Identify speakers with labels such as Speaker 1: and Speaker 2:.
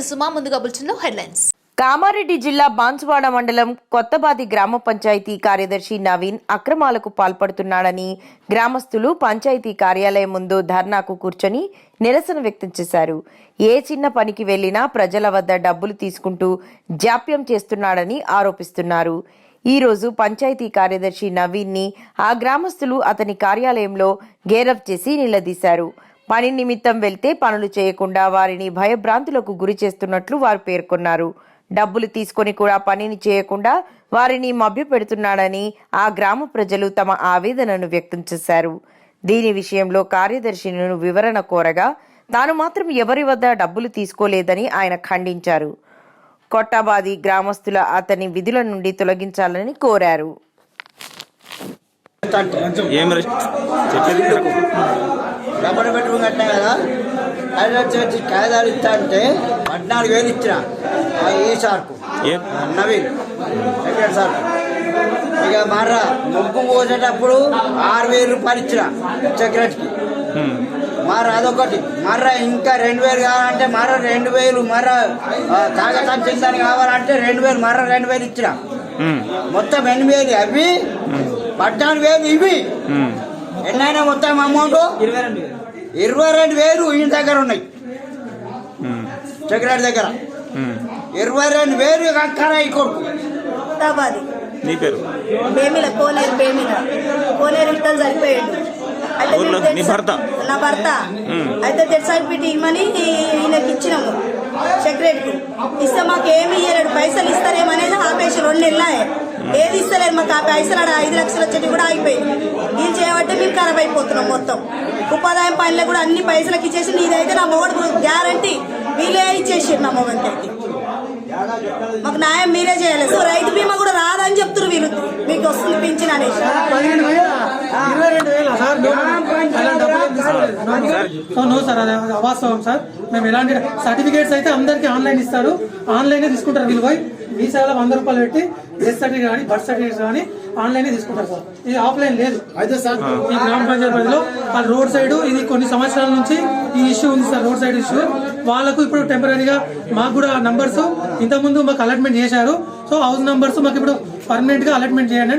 Speaker 1: నేను సుమా ముందుగా బులెటిన్లో హెడ్లైన్స్.
Speaker 2: కామారెడ్డి జిల్లా బాన్సువాడ మండలం కొత్తబాది గ్రామ పంచాయతీ కార్యదర్శి నవీన్ అక్రమాలకు పాల్పడుతున్నాడని గ్రామస్తులు పంచాయతీ కార్యాలయం ముందు ధర్నాకు కూర్చొని నిరసన వ్యక్తం చేశారు. ఏ చిన్న పనికి వెళ్ళినా ప్రజల వద్ద డబ్బులు తీసుకుంటూ జాప్యం చేస్తున్నాడని ఆరోపిస్తున్నారు. ఈ రోజు పంచాయతీ కార్యదర్శి నవీన్ని ఆ గ్రామస్తులు అతని కార్యాలయంలో గేరఫ్ చేసి నిలదీశారు. పని నిమిత్తం వెళ్తే పనులు చేయకుండా వారిని భయభ్రాంతులకు గురి చేస్తున్నట్లు వారు పేర్కొన్నారు. డబ్బులు తీసుకొని కూడా పనిని చేయకుండా వారిని మభ్యపెడుతున్నాడని ఆ గ్రామ ప్రజలు తమ ఆవేదనను వ్యక్తం చేశారు. దీని విషయంలో కార్యదర్శిని వివరణ కోరగా తాను మాత్రం ఎవరి వద్ద డబ్బులు తీసుకోలేదని ఆయన ఖండించారు. కొట్టాబాది గ్రామస్తుల అతని విధుల నుండి తొలగించాలని కోరారు.
Speaker 3: రబ్బర్ పెట్టుకుని కట్టినా కదా? అది వచ్చి కాగితాలు ఇస్తా అంటే పద్నాలుగు వేలు ఇచ్చిన ఏ సార్కు? నవీన్. Second sir. ఇక మర్ర ముగ్గు పోసేటప్పుడు ఆరు వేలు రూపాయలు ఇచ్చిన సెక్రటరీకి
Speaker 4: హ్మ్.
Speaker 3: మర్ర అదొకటి. మర్ర ఇంకా రెండు వేలు కావాలంటే మర్ర రెండు వేలు మర్ర ఆ, కాగతం చిందని కావాలంటే రెండు వేలు మర్ర రెండు వేలు ఇచ్చిన. మొత్తం ఎనిమిది వేలు అవి పద్నాలుగు వేలు ఇవి. ఎన్నైనా మొత్తం అమౌంట్ ఇరవై రెండు వేలు ఈయన దగ్గర ఉన్నాయి. సెక్రటరీ దగ్గర. ఇరవై రెండు వేలు అక్కడ ఈ కొడుకు.
Speaker 4: నీ పేరు? నీ భర్త?
Speaker 5: నా భర్త. అయితే సర్టిఫికేట్ ఇవ్వమని ఈయనకి ఇచ్చినాము. సెక్రటరీకి ఇస్తే మాకు ఏమి ఇయ్యలేడు. పైసలు ఇస్తారేమనేది ఆపేసి రెండు నెలలే. ఏది ఇస్తలేదు మాకు ఆ పైసలు ఆడ ఐదు లక్షలు వచ్చేది కూడా అయిపోయింది ఇది చేయబట్టే మేము ఖరాబ్ అయిపోతున్నాం మొత్తం. ఉపాధాయం పనులు కూడా అన్ని పైసలకి ఇచ్చేసి నీదైతే నా మొగడు గ్యారంటీ వీళ్ళే ఇచ్చేసారు నా మొగడికి మాకు న్యాయం మీరే చేయాలి. సో రైతు బీమా కూడా రాదని చెప్తున్నారు వీళ్ళు. మీకు వస్తుంది పింఛన్ అనేసి.
Speaker 6: సార్ నో అది అవాస్తవం సార్. మేము ఎలాంటి సర్టిఫికేట్స్ అయితే అందరికి ఆన్లైన్ ఇస్తారు. ఆన్లైన్ తీసుకుంటారు వీళ్ళు పోయి. వీసాలో వంద రూపాయలు పెట్టి డెత్ సర్టిఫికేట్ కానీ బర్త్ సర్టిఫికేట్ కానీ ఆన్లైన్ తీసుకుంటారు సార్. ఇది ఆఫ్లైన్ లేదు. అయితే సార్ ఈ గ్రామ పంచాయతీ పరిధిలో ఆ రోడ్ సైడ్ ఇది కొన్ని సంవత్సరాల నుంచి ఈ ఇష్యూ ఉంది సార్ రోడ్ సైడ్ ఇష్యూ. వాళ్ళకు ఇప్పుడు టెంపరీగా మాకు కూడా నంబర్స్ ఇంతకుముందు మాకు అలాట్మెంట్ చేశారు. సో హౌస్ నంబర్స్ మాకు ఇప్పుడు పర్మనెంట్గా అలాట్మెంట్ చేయండి